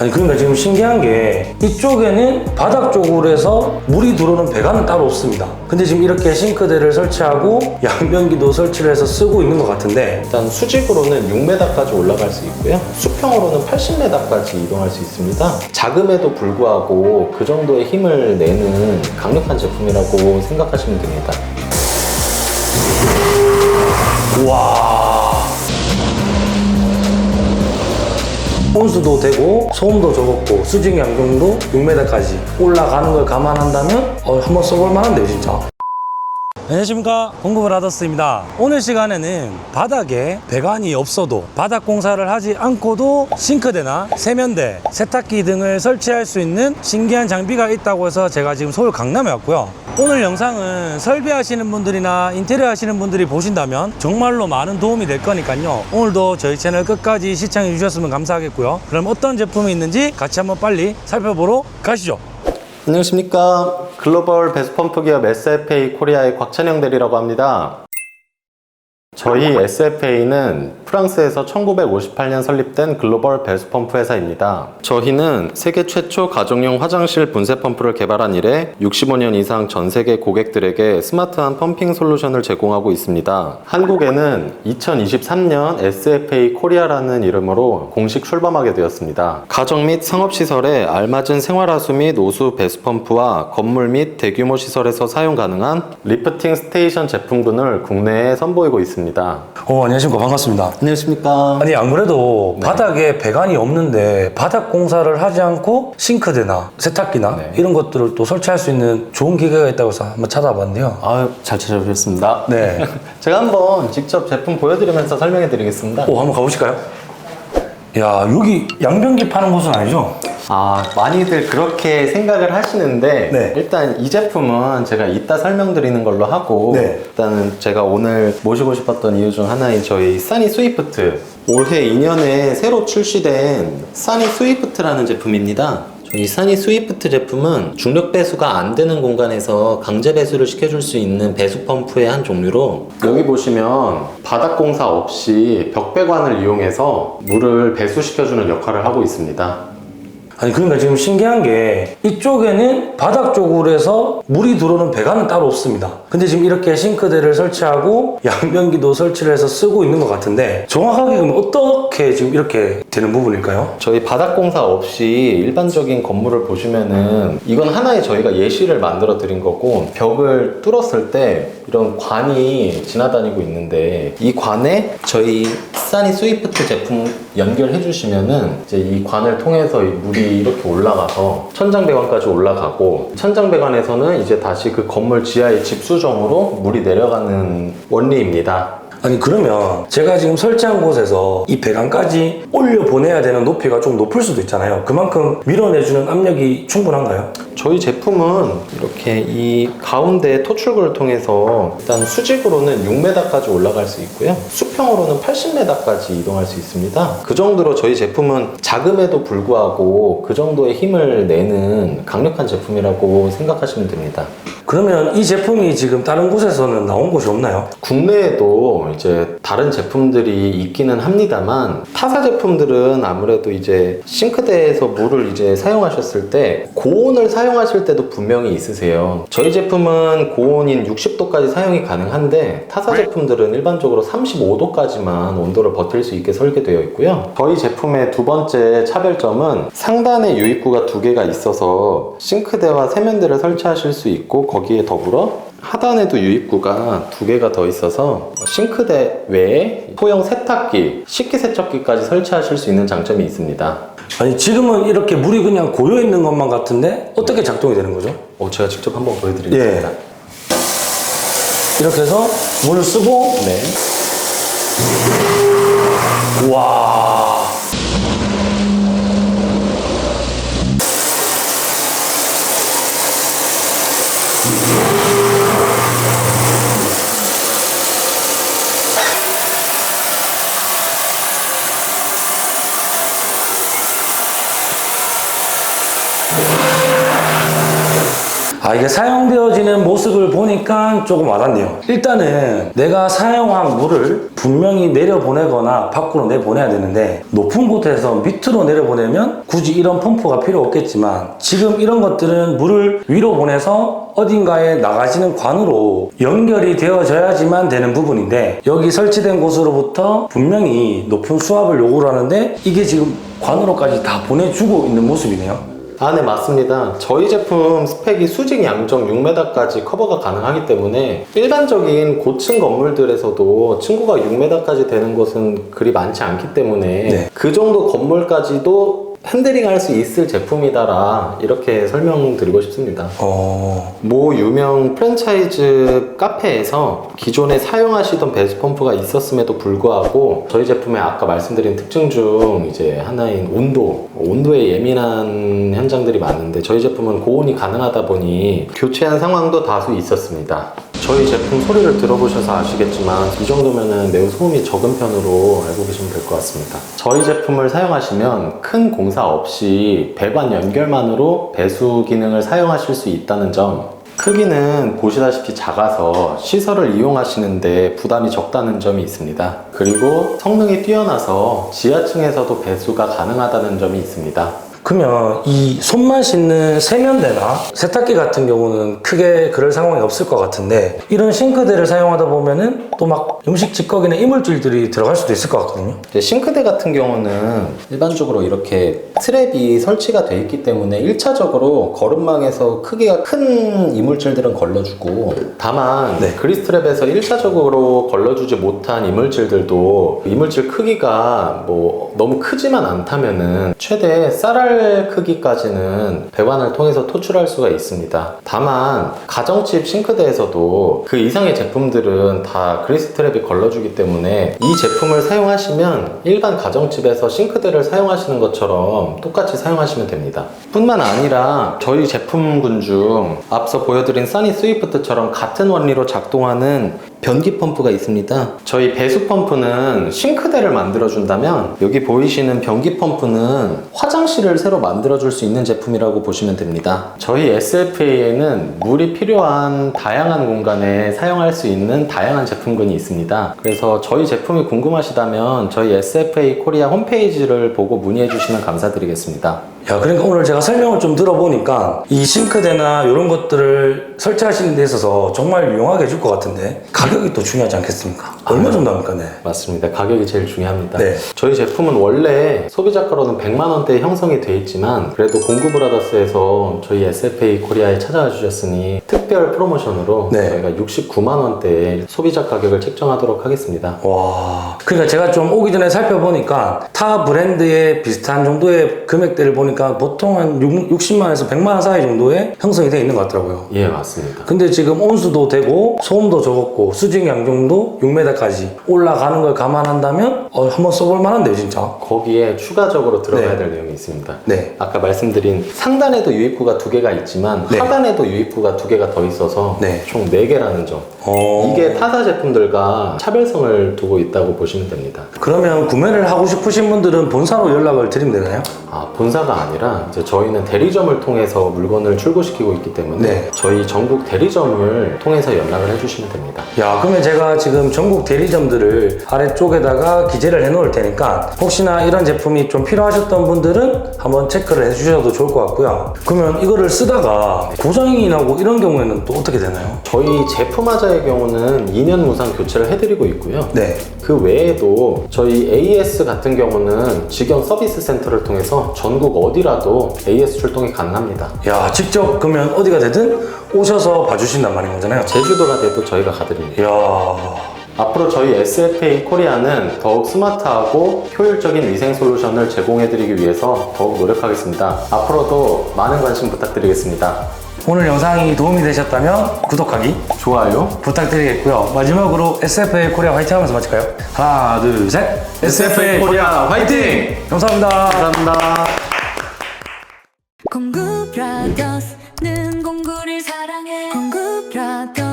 아니 그러니까 지금 신기한 게 이쪽에는 바닥 쪽으로 해서 물이 들어오는 배관은 따로 없습니다. 근데 지금 이렇게 싱크대를 설치하고 양변기도 설치를 해서 쓰고 있는 것 같은데 일단 수직으로는 6m까지 올라갈 수 있고요. 수평으로는 80m까지 이동할 수 있습니다. 작음에도 불구하고 그 정도의 힘을 내는 강력한 제품이라고 생각하시면 됩니다. 와 온수도 되고 소음도 적었고 수직 양경도 6m까지 올라가는 걸 감안한다면 어, 한번 써볼 만한데요 진짜. 안녕하십니까? 공급을 하더스입니다. 오늘 시간에는 바닥에 배관이 없어도 바닥 공사를 하지 않고도 싱크대나 세면대 세탁기 등을 설치할 수 있는 신기한 장비가 있다고 해서 제가 지금 서울 강남에 왔고요 오늘 영상은 설비하시는 분들이나 인테리어 하시는 분들이 보신다면 정말로 많은 도움이 될 거니까요 오늘도 저희 채널 끝까지 시청해 주셨으면 감사하겠고요 그럼 어떤 제품이 있는지 같이 한번 빨리 살펴보러 가시죠 안녕하십니까. 글로벌 배수펌프 기업 SFA 코리아의 곽찬영 대리라고 합니다. 저희 SFA는 프랑스에서 1958년 설립된 글로벌 배수펌프 회사입니다. 저희는 세계 최초 가정용 화장실 분쇄 펌프를 개발한 이래 65년 이상 전 세계 고객들에게 스마트한 펌핑 솔루션을 제공하고 있습니다. 한국에는 2023년 SFA 코리아라는 이름으로 공식 출범하게 되었습니다. 가정 및 상업시설에 알맞은 생활하수 및 오수 배수펌프와 건물 및 대규모 시설에서 사용 가능한 리프팅 스테이션 제품군을 국내에 선보이고 있습니다. 어 안녕하십니까 반갑습니다 안녕하십니까. 아니 안 그래도 네. 바닥에 배관이 없는데 바닥 공사를 하지 않고 싱크대나 세탁기나 네. 이런 것들을 또 설치할 수 있는 좋은 기계가 있다고 해서 한번 찾아봤는데요. 아유, 잘 찾아오셨습니다. 네. 제가 한번 직접 제품 보여드리면서 설명해 드리겠습니다. 오 한번 가보실까요? 야 여기 양변기 파는 곳은 아니죠? 아, 많이들 그렇게 생각을 하시는데, 네. 일단 이 제품은 제가 이따 설명드리는 걸로 하고, 네. 일단은 제가 오늘 모시고 싶었던 이유 중 하나인 저희 써니 스위프트. 올해 2년에 새로 출시된 써니 스위프트라는 제품입니다. 저희 써니 스위프트 제품은 중력 배수가 안 되는 공간에서 강제 배수를 시켜줄 수 있는 배수 펌프의 한 종류로 여기 보시면 바닥 공사 없이 벽배관을 이용해서 물을 배수시켜주는 역할을 하고 있습니다. 아니 그러니까 지금 신기한 게 이쪽에는 바닥 쪽으로 해서 물이 들어오는 배관은 따로 없습니다. 근데 지금 이렇게 싱크대를 설치하고 양변기도 설치를 해서 쓰고 있는 것 같은데 정확하게 그럼 어떻게 지금 이렇게 되는 부분일까요? 저희 바닥 공사 없이 일반적인 건물을 보시면은 이건 하나의 저희가 예시를 만들어 드린 거고 벽을 뚫었을 때 이런 관이 지나다니고 있는데 이 관에 저희 사니 스위프트 제품 연결해 주시면은 이제 이 관을 통해서 이 물이 이렇게 올라가서 천장 배관까지 올라가고 천장 배관에서는 이제 다시 그 건물 지하의 집수정으로 물이 내려가는 원리입니다. 아니 그러면 제가 지금 설치한 곳에서 이 배관까지 올려 보내야 되는 높이가 좀 높을 수도 있잖아요. 그만큼 밀어내주는 압력이 충분한가요? 저희 제품은 이렇게 이 가운데 토출구를 통해서 일단 수직으로는 6m까지 올라갈 수 있고요. 수평으로는 80m까지 이동할 수 있습니다. 그 정도로 저희 제품은 작음에도 불구하고 그 정도의 힘을 내는 강력한 제품이라고 생각하시면 됩니다. 그러면 이 제품이 지금 다른 곳에서는 나온 곳이 없나요? 국내에도 이제 다른 제품들이 있기는 합니다만 타사 제품들은 아무래도 이제 싱크대에서 물을 이제 사용하셨을 때 고온을 사용하실 때도 분명히 있으세요. 저희 제품은 고온인 60도까지 사용이 가능한데 타사 제품들은 일반적으로 35도까지만 온도를 버틸 수 있게 설계되어 있고요. 저희 제품의 두 번째 차별점은 상단에 유입구가 두 개가 있어서 싱크대와 세면대를 설치하실 수 있고 거기에 더불어 하단에도 유입구가 두 개가 더 있어서 싱크대 외에 소형 세탁기, 식기세척기까지 설치하실 수 있는 장점이 있습니다. 아니 지금은 이렇게 물이 그냥 고여 있는 것만 같은데 어떻게 작동이 되는 거죠? 어, 제가 직접 한번 보여드리겠습니다. 이렇게 해서 물을 쓰고 네. 와 Thank you. 아, 이게 사용되어지는 모습을 보니까 조금 와닿네요. 일단은 내가 사용한 물을 분명히 내려보내거나 밖으로 내보내야 되는데 높은 곳에서 밑으로 내려보내면 굳이 이런 펌프가 필요 없겠지만 지금 이런 것들은 물을 위로 보내서 어딘가에 나가지는 관으로 연결이 되어져야지만 되는 부분인데 여기 설치된 곳으로부터 분명히 높은 수압을 요구를 하는데 이게 지금 관으로까지 다 보내주고 있는 모습이네요. 아, 네, 맞습니다. 저희 제품 스펙이 수직 양정 6m까지 커버가 가능하기 때문에 일반적인 고층 건물들에서도 층고가 6m까지 되는 곳은 그리 많지 않기 때문에 네. 그 정도 건물까지도 핸들링 할 수 있을 제품이다라 이렇게 설명드리고 싶습니다. 어, 모 유명 프랜차이즈 카페에서 기존에 사용하시던 배수 펌프가 있었음에도 불구하고 저희 제품의 아까 말씀드린 특징 중 이제 하나인 온도, 온도에 예민한 현장들이 많은데 저희 제품은 고온이 가능하다 보니 교체한 상황도 다수 있었습니다. 저희 제품 소리를 들어보셔서 아시겠지만 이 정도면은 매우 소음이 적은 편으로 알고 계시면 될 것 같습니다. 저희 제품을 사용하시면 큰 공사 없이 배관 연결만으로 배수 기능을 사용하실 수 있다는 점 크기는 보시다시피 작아서 시설을 이용하시는데 부담이 적다는 점이 있습니다. 그리고 성능이 뛰어나서 지하층에서도 배수가 가능하다는 점이 있습니다. 그러면 이 손만 씻는 세면대나 세탁기 같은 경우는 크게 그럴 상황이 없을 것 같은데 이런 싱크대를 사용하다 보면은 또 막 음식 찌꺼기나 이물질들이 들어갈 수도 있을 것 같거든요. 이제 싱크대 같은 경우는 일반적으로 이렇게 트랩이 설치가 돼 있기 때문에 1차적으로 거름망에서 크기가 큰 이물질들은 걸러주고 다만 네. 그리스 트랩에서 1차적으로 걸러주지 못한 이물질들도 이물질 크기가 뭐 너무 크지만 않다면은 최대 쌀알 크기까지는 배관을 통해서 토출할 수가 있습니다. 다만 가정집 싱크대에서도 그 이상의 제품들은 다 그리스 트랩이 걸러주기 때문에 이 제품을 사용하시면 일반 가정집에서 싱크대를 사용하시는 것처럼 똑같이 사용하시면 됩니다. 뿐만 아니라 저희 제품군 중 앞서 보여드린 써니 스위프트처럼 같은 원리로 작동하는 변기 펌프가 있습니다. 저희 배수 펌프는 싱크대를 만들어준다면 여기 보이시는 변기 펌프는 화장실을 새로 만들어줄 수 있는 제품이라고 보시면 됩니다. 저희 SFA에는 물이 필요한 다양한 공간에 사용할 수 있는 다양한 제품군이 있습니다. 그래서 저희 제품이 궁금하시다면 저희 SFA 코리아 홈페이지를 보고 문의해 주시면 감사드리겠습니다. 야, 그러니까 오늘 제가 설명을 좀 들어보니까 이 싱크대나 이런 것들을 설치하시는 데 있어서 정말 유용하게 해줄 것 같은데 가격이 또 중요하지 않겠습니까? 얼마 정도 합니까? 네. 맞습니다. 가격이 제일 중요합니다. 네. 저희 제품은 원래 소비자가로는 100만 원대에 형성이 돼 있지만 그래도 공구브라더스에서 저희 SFA 코리아에 찾아와 주셨으니 특별 프로모션으로 네. 저희가 69만 원대에 소비자 가격을 책정하도록 하겠습니다. 와. 그러니까 제가 좀 오기 전에 살펴보니까 타 브랜드의 비슷한 정도의 금액대를 보니까 보통 한 60만에서 100만 원 사이 정도에 형성이 되어 있는 것 같더라고요. 예, 맞습니다. 근데 지금 온수도 되고 소음도 적었고 수직 양정도 6m까지 올라가는 걸 감안한다면 어, 한번 써볼 만한데요, 진짜. 거기에 추가적으로 들어가야 네. 될 내용이 있습니다. 네. 아까 말씀드린 상단에도 유입구가 두 개가 있지만 네. 하단에도 유입구가 두 개가 더 있어서 네. 총 네 개라는 점. 어. 이게 타사 제품들과 차별성을 두고 있다고 보시면 됩니다. 그러면 구매를 하고 싶으신 분들은 본사로 연락을 드리면 되나요? 아, 본사가 아니라 이제 저희는 대리점을 통해서 물건을 출고시키고 있기 때문에 네. 저희 전국 대리점을 통해서 연락을 해주시면 됩니다. 야, 그러면 제가 지금 전국 대리점들을 아래쪽에다가 기재를 해 놓을 테니까 혹시나 이런 제품이 좀 필요하셨던 분들은 한번 체크를 해 주셔도 좋을 것 같고요. 그러면 이거를 쓰다가 고장이 나고 이런 경우에는 또 어떻게 되나요? 저희 제품 하자의 경우는 2년 무상 교체를 해드리고 있고요. 네. 그 외에도 저희 AS 같은 경우는 직영 서비스 센터를 통해서 전국 어디라도 AS 출동이 가능합니다. 야, 직접 그러면 어디가 되든 오셔서 봐주신단 말인 거잖아요. 제주도가 돼도 저희가 가드립니다. 이야. 앞으로 저희 SFA 코리아는 더욱 스마트하고 효율적인 위생 솔루션을 제공해드리기 위해서 더욱 노력하겠습니다. 앞으로도 많은 관심 부탁드리겠습니다. 오늘 영상이 도움이 되셨다면 구독하기 좋아요. 부탁드리겠고요. 마지막으로 SFA 코리아 화이팅 하면서 마칠까요? 하나, 둘, 셋. SFA 코리아 화이팅! 감사합니다. 감사합니다. 공구 브라더스 는 공구를 사랑해. 공구 브라더스